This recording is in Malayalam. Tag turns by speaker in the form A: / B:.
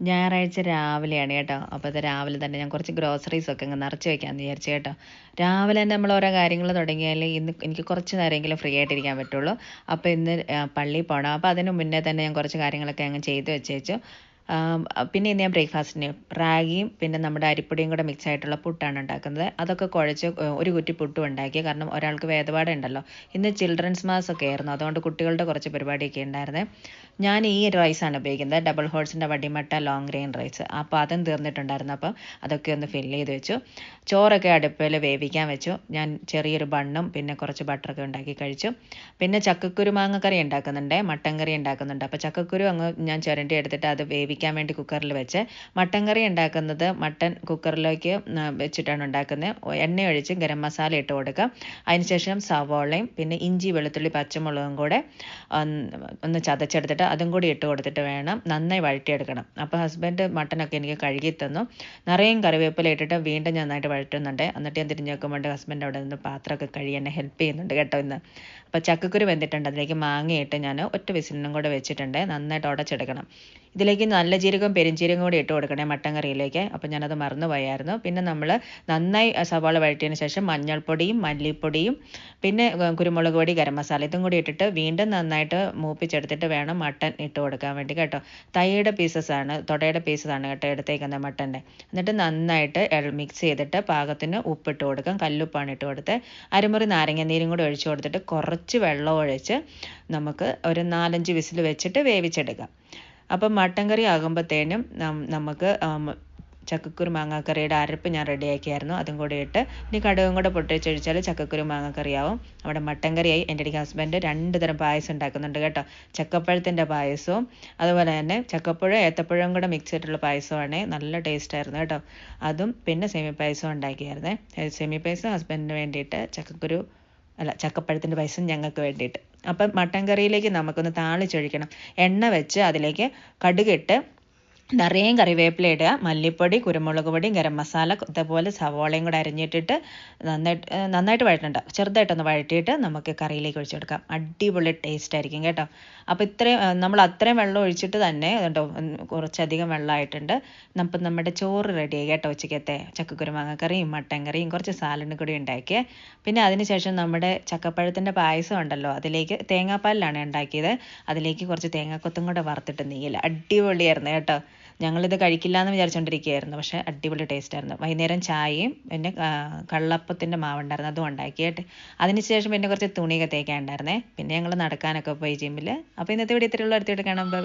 A: ഞായറാഴ്ച രാവിലെയാണ് കേട്ടോ. അപ്പോൾ അത് രാവിലെ തന്നെ ഞാൻ കുറച്ച് ഗ്രോസറീസ് ഒക്കെ അങ്ങ് നിറച്ച് വെക്കാമെന്ന് വിചാരിച്ചു കേട്ടോ. രാവിലെ തന്നെ നമ്മൾ ഓരോ കാര്യങ്ങൾ തുടങ്ങിയാൽ ഇന്ന് എനിക്ക് കുറച്ച് നേരമെങ്കിലും ഫ്രീ ആയിട്ടിരിക്കാൻ പറ്റുള്ളൂ. അപ്പോൾ ഇന്ന് പള്ളിയിൽ പോകണം അപ്പോൾ അതിന് മുന്നേ തന്നെ ഞാൻ കുറച്ച് കാര്യങ്ങളൊക്കെ അങ്ങ് ചെയ്ത് വെച്ചേച്ചു. പിന്നെ ഇന്ന് ഞാൻ ബ്രേക്ക്ഫാസ്റ്റിന് റാഗിയും പിന്നെ നമ്മുടെ അരിപ്പൊടിയും കൂടെ മിക്സ് ആയിട്ടുള്ള പുട്ടാണ് ഉണ്ടാക്കുന്നത്. അതൊക്കെ കുഴച്ച് ഒരു കുറ്റി പുട്ടും ഉണ്ടാക്കി കാരണം ഒരാൾക്ക് വേദപാഠം ഉണ്ടല്ലോ. ഇന്ന് ചിൽഡ്രൻസ് മാസ് ഒക്കെ ആയിരുന്നു. അതുകൊണ്ട് കുട്ടികളുടെ കുറച്ച് പരിപാടിയൊക്കെ ഉണ്ടായിരുന്നേ. ഞാൻ ഈ റൈസാണ് ഉപയോഗിക്കുന്നത്. ഡബിൾ ഹോൾസിന്റെ വടിമട്ട ലോങ് ഗ്രെയിൻ റൈസ് അപ്പോൾ അതും തീർന്നിട്ടുണ്ടായിരുന്നു. അപ്പം അതൊക്കെ ഒന്ന് ഫില്ല് ചെയ്ത് വെച്ചു. ചോറൊക്കെ അടുപ്പിൽ വേവിക്കാൻ വെച്ചു. ഞാൻ ചെറിയൊരു ബണ്ണും പിന്നെ കുറച്ച് ബട്ടറൊക്കെ ഉണ്ടാക്കി കഴിച്ചു. പിന്നെ ചക്കക്കുരു മാങ്ങക്കറി ഉണ്ടാക്കുന്നുണ്ട്. മട്ടൻ കറി ഉണ്ടാക്കുന്നുണ്ട്. അപ്പോൾ ചക്കക്കുരു അങ്ങ് ഞാൻ ചുരണ്ടി എടുത്തിട്ട് അത് വേവിക്കാൻ വേണ്ടി കുക്കറിൽ വെച്ച് മട്ടൻ കറി ഉണ്ടാക്കുന്നത് മട്ടൻ കുക്കറിലേക്ക് വെച്ചിട്ടാണ് ഉണ്ടാക്കുന്നത്. എണ്ണ ഒഴിച്ച് ഗരം മസാല ഇട്ട് കൊടുക്കുക. അതിനുശേഷം സവോളയും പിന്നെ ഇഞ്ചി വെളുത്തുള്ളി പച്ചമുളകും കൂടെ ഒന്ന് ചതച്ചെടുത്തിട്ട് അതും കൂടി ഇട്ട് കൊടുത്തിട്ട് വേണം നന്നായി വഴറ്റിയെടുക്കണം. അപ്പോൾ ഹസ്ബൻഡ് മട്ടനൊക്കെ എനിക്ക് കഴുകി തന്നു. നിറയും കറിവേപ്പില ഇട്ടിട്ട് വീണ്ടും നന്നായിട്ട് വഴറ്റുന്നുണ്ട്. എന്നിട്ട് ഞാൻ തിരിഞ്ഞ് നോക്കുമ്പോൾ ഹസ്ബൻഡ് അവിടെ നിന്ന് പാത്രമൊക്കെ കഴുകി എന്നെ ഹെൽപ്പ് ചെയ്യുന്നുണ്ട് കേട്ടോ ഇന്ന്. അപ്പോൾ ചക്കക്കുരു വെന്തിട്ടുണ്ട്. അതിലേക്ക് മാങ്ങയിട്ട് ഞാൻ ഒറ്റ വിസിലിനും കൂടെ വെച്ചിട്ടുണ്ട്. നന്നായിട്ട് ഉടച്ചെടുക്കണം. ഇതിലേക്ക് നല്ല ജീരകം പെരിഞ്ചീരകം കൂടി ഇട്ട് കൊടുക്കണേ മട്ടൻ കറിയിലേക്ക് അപ്പോൾ ഞാനത് മറന്നുപോയായിരുന്നു പിന്നെ നമ്മൾ നന്നായി സവാള വഴറ്റിയതിന് ശേഷം മഞ്ഞൾപ്പൊടിയും മല്ലിപ്പൊടിയും പിന്നെ കുരുമുളക് പൊടി ഗരം മസാല ഇതും കൂടി ഇട്ടിട്ട് വീണ്ടും നന്നായിട്ട് മൂപ്പിച്ചെടുത്തിട്ട് വേണം മട്ടൻ ഇട്ട് കൊടുക്കാൻ വേണ്ടി കേട്ടോ. തൈയുടെ ആണ് തൊടയുടെ ആണ് കേട്ടോ എടുത്തേക്കുന്നത് മട്ടന്റെ എന്നിട്ട് നന്നായിട്ട് മിക്സ് ചെയ്തിട്ട് പാകത്തിന് ഉപ്പിട്ട് കൊടുക്കാം കല്ലുപ്പാണ് ഇട്ട് കൊടുത്ത്. അരമുറി നാരങ്ങ നീരും കൂടി ഒഴിച്ചു കൊടുത്തിട്ട് കുറച്ച് വെള്ളം ഒഴിച്ച് നമുക്ക് ഒരു നാലഞ്ച് വിസിൽ വെച്ചിട്ട് വേവിച്ചെടുക്കാം. അപ്പം മട്ടൻ കറി ആകുമ്പോഴത്തേനും നമുക്ക് ചക്കക്കുരു മാങ്ങാക്കറിയുടെ അരപ്പ് ഞാൻ റെഡിയാക്കിയായിരുന്നു അതും കൂടി ഇട്ട് ഇനി കടുകും കൂടെ പൊട്ടിച്ചൊഴിച്ചാൽ ചക്കക്കുരു മാങ്ങാക്കറിയാവും. അവിടെ മട്ടൻ കറിയായി. എന്റെ ഇടയ്ക്ക് ഹസ്ബൻഡ് രണ്ട് തരം പായസം ഉണ്ടാക്കുന്നുണ്ട് കേട്ടോ. ചക്കപ്പഴത്തിന്റെ പായസവും അതുപോലെ തന്നെ ചക്കപ്പഴം ഏത്തപ്പഴവും കൂടെ മിക്സ് ചെയ്തിട്ടുള്ള പായസമാണ് നല്ല ടേസ്റ്റ് ആയിരുന്നു കേട്ടോ. അതും പിന്നെ സെമി പായസം ഉണ്ടാക്കിയായിരുന്നേ. സെമി പായസം ഹസ്ബൻഡിന് വേണ്ടിയിട്ട് ചക്കക്കുരു അല്ല ചക്കപ്പഴത്തിന്റെ പായസം ഞങ്ങൾക്ക് വേണ്ടിയിട്ട്. അപ്പം മട്ടൻ കറിയിലേക്ക് നമുക്കൊന്ന് താളിച്ചൊഴിക്കണം. എണ്ണ വെച്ച് അതിലേക്ക് കടുകിട്ട് നിറയെ കറിവേപ്പില ഇടുക മല്ലിപ്പൊടി കുരുമുളക് പൊടി ഗരം മസാല ഇതേപോലെ സവോളയും കൂടെ അരിഞ്ഞിട്ടിട്ട് നന്നായിട്ട് നന്നായിട്ട് വഴറ്റണ്ട ചെറുതായിട്ടൊന്ന് വഴറ്റിയിട്ട് നമുക്ക് കറിയിലേക്ക് ഒഴിച്ചെടുക്കാം അടിപൊളി ടേസ്റ്റ് ആയിരിക്കും കേട്ടോ. അപ്പോൾ ഇത്രയും നമ്മൾ അത്രയും വെള്ളം ഒഴിച്ചിട്ട് തന്നെ കേട്ടോ കുറച്ചധികം വെള്ളമായിട്ടുണ്ട്. അപ്പം നമ്മുടെ ചോറ് റെഡിയായി കേട്ടോ ഉച്ചക്കത്തെ. ചക്കക്കുരുമാങ്ങ കറിയും മട്ടൻ കറിയും കുറച്ച് സാലഡ് കൂടി ഉണ്ടാക്കിയേ. പിന്നെ അതിനുശേഷം നമ്മുടെ ചക്കപ്പഴത്തിന്റെ പായസം ഉണ്ടല്ലോ അതിലേക്ക് തേങ്ങാപ്പാലിലാണ് ഉണ്ടാക്കിയത്. അതിലേക്ക് കുറച്ച് തേങ്ങാക്കൊത്തും കൂടെ വറുത്തിട്ട് നെയ്യിൽ അടിപൊളിയായിരുന്നു കേട്ടോ. ഞങ്ങളിത് കഴിക്കില്ല എന്ന് വിചാരിച്ചുകൊണ്ടിരിക്കുകയായിരുന്നു പക്ഷേ അടിപൊളി ടേസ്റ്റ് ആയിരുന്നു. വൈകുന്നേരം ചായയും പിന്നെ കള്ളപ്പത്തിന്റെ മാവുണ്ടായിരുന്നു. അതും ഉണ്ടാക്കിയിട്ട് അതിനുശേഷം പിന്നെ കുറച്ച് തുണിയൊക്കെ തേക്കാൻ ഉണ്ടായിരുന്നേ പിന്നെ ഞങ്ങൾ നടക്കാനൊക്കെ പോയി ജിമ്മിൽ അപ്പോൾ ഇന്നത്തെ വീഡിയോ ഇത്രയുള്ള അടുത്തിട്ട് കാണാം. ബൈ